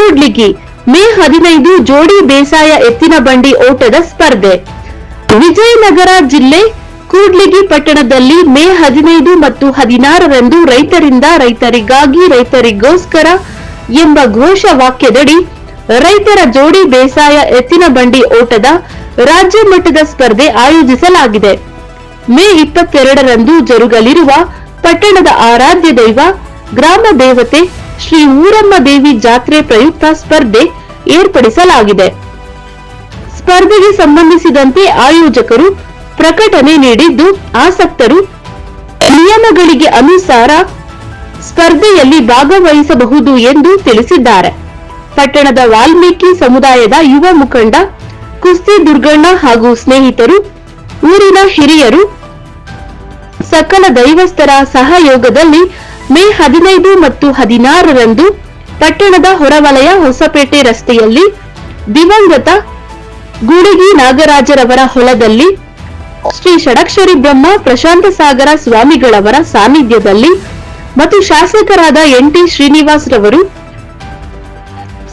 ಕೂಡ್ಲಿಗಿ ಮೇ ಹದಿನೈದು ಜೋಡಿ ಬೇಸಾಯ ಎತ್ತಿನ ಬಂಡಿ ಓಟದ ಸ್ಪರ್ಧೆ. ವಿಜಯನಗರ ಜಿಲ್ಲೆ ಕೂಡ್ಲಿಗಿ ಪಟ್ಟಣದಲ್ಲಿ ಮೇ ಹದಿನೈದು ಮತ್ತು ಹದಿನಾರರಂದು ರೈತರಿಂದ ರೈತರಿಗಾಗಿ ರೈತರಿಗೋಸ್ಕರ ಎಂಬ ಘೋಷ ವಾಕ್ಯದಡಿ ರೈತರ ಜೋಡಿ ಬೇಸಾಯ ಎತ್ತಿನ ಬಂಡಿ ಓಟದ ರಾಜ್ಯ ಮಟ್ಟದ ಸ್ಪರ್ಧೆ ಆಯೋಜಿಸಲಾಗಿದೆ. ಮೇ ಇಪ್ಪತ್ತೆರಡರಂದು ಜರುಗಲಿರುವ ಪಟ್ಟಣದ ಆರಾಧ್ಯ ದೈವ, ಗ್ರಾಮ ದೇವತೆ ಶ್ರೀ ಊರಮ್ಮ ದೇವಿ ಜಾತ್ರೆ ಪ್ರಯುಕ್ತ ಸ್ಪರ್ಧೆ ಏರ್ಪಡಿಸಲಾಗಿದೆ. ಸ್ಪರ್ಧೆಗೆ ಸಂಬಂಧಿಸಿದಂತೆ ಆಯೋಜಕರು ಪ್ರಕಟಣೆ ನೀಡಿದ್ದು, ಆಸಕ್ತರು ನಿಯಮಗಳಿಗೆ ಅನುಸಾರ ಸ್ಪರ್ಧೆಯಲ್ಲಿ ಭಾಗವಹಿಸಬಹುದು ಎಂದು ತಿಳಿಸಿದ್ದಾರೆ. ಪಟ್ಟಣದ ವಾಲ್ಮೀಕಿ ಸಮುದಾಯದ ಯುವ ಮುಖಂಡ ಕುಸ್ತಿ ದುರ್ಗಣ್ಣ ಹಾಗೂ ಸ್ನೇಹಿತರು, ಊರಿನ ಹಿರಿಯರು ಸಕಲ ದೈವಸ್ಥರ ಸಹಯೋಗದಲ್ಲಿ ಮೇ ಹದಿನೈದು ಮತ್ತು ಹದಿನಾರರಂದು ಪಟ್ಟಣದ ಹೊರವಲಯ ಹೊಸಪೇಟೆ ರಸ್ತೆಯಲ್ಲಿ ದಿವಂಗತ ಗುಡಿಗಿ ನಾಗರಾಜರವರ ಹೊಲದಲ್ಲಿ ಶ್ರೀ ಷಡಕ್ಷರಿ ಬ್ರಹ್ಮ ಪ್ರಶಾಂತ ಸಾಗರ ಸ್ವಾಮಿಗಳವರ ಸಾನ್ನಿಧ್ಯದಲ್ಲಿ ಮತ್ತು ಶಾಸಕರಾದ ಎನ್ ಟಿ ಶ್ರೀನಿವಾಸ್ ರವರು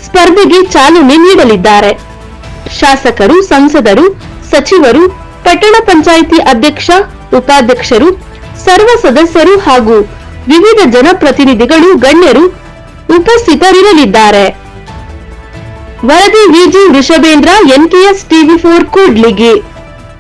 ಸ್ಪರ್ಧೆಗೆ ಚಾಲನೆ ನೀಡಲಿದ್ದಾರೆ. ಶಾಸಕರು, ಸಂಸದರು, ಸಚಿವರು, ಪಟ್ಟಣ ಪಂಚಾಯಿತಿ ಅಧ್ಯಕ್ಷ, ಉಪಾಧ್ಯಕ್ಷರು, ಸರ್ವ ಸದಸ್ಯರು ಹಾಗೂ ವಿವಿಧ ಜನಪ್ರತಿನಿಧಿಗಳು ಗಣ್ಯರು ಉಪಸ್ಥಿತರಿರಲಿದ್ದಾರೆ. ವರದಿ Viji Vrishabhendra NKS TV four Kudligi.